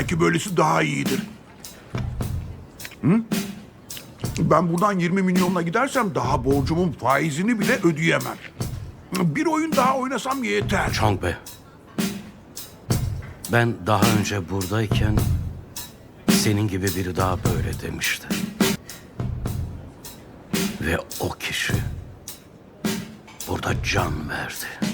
Belki böylesi daha iyidir. Hı? Ben buradan 20 milyonla gidersem daha borcumun faizini bile ödeyemem. Bir oyun daha oynasam yeter. Chong Bey. Ben daha önce buradayken senin gibi biri daha böyle demişti. Ve o kişi burada can verdi.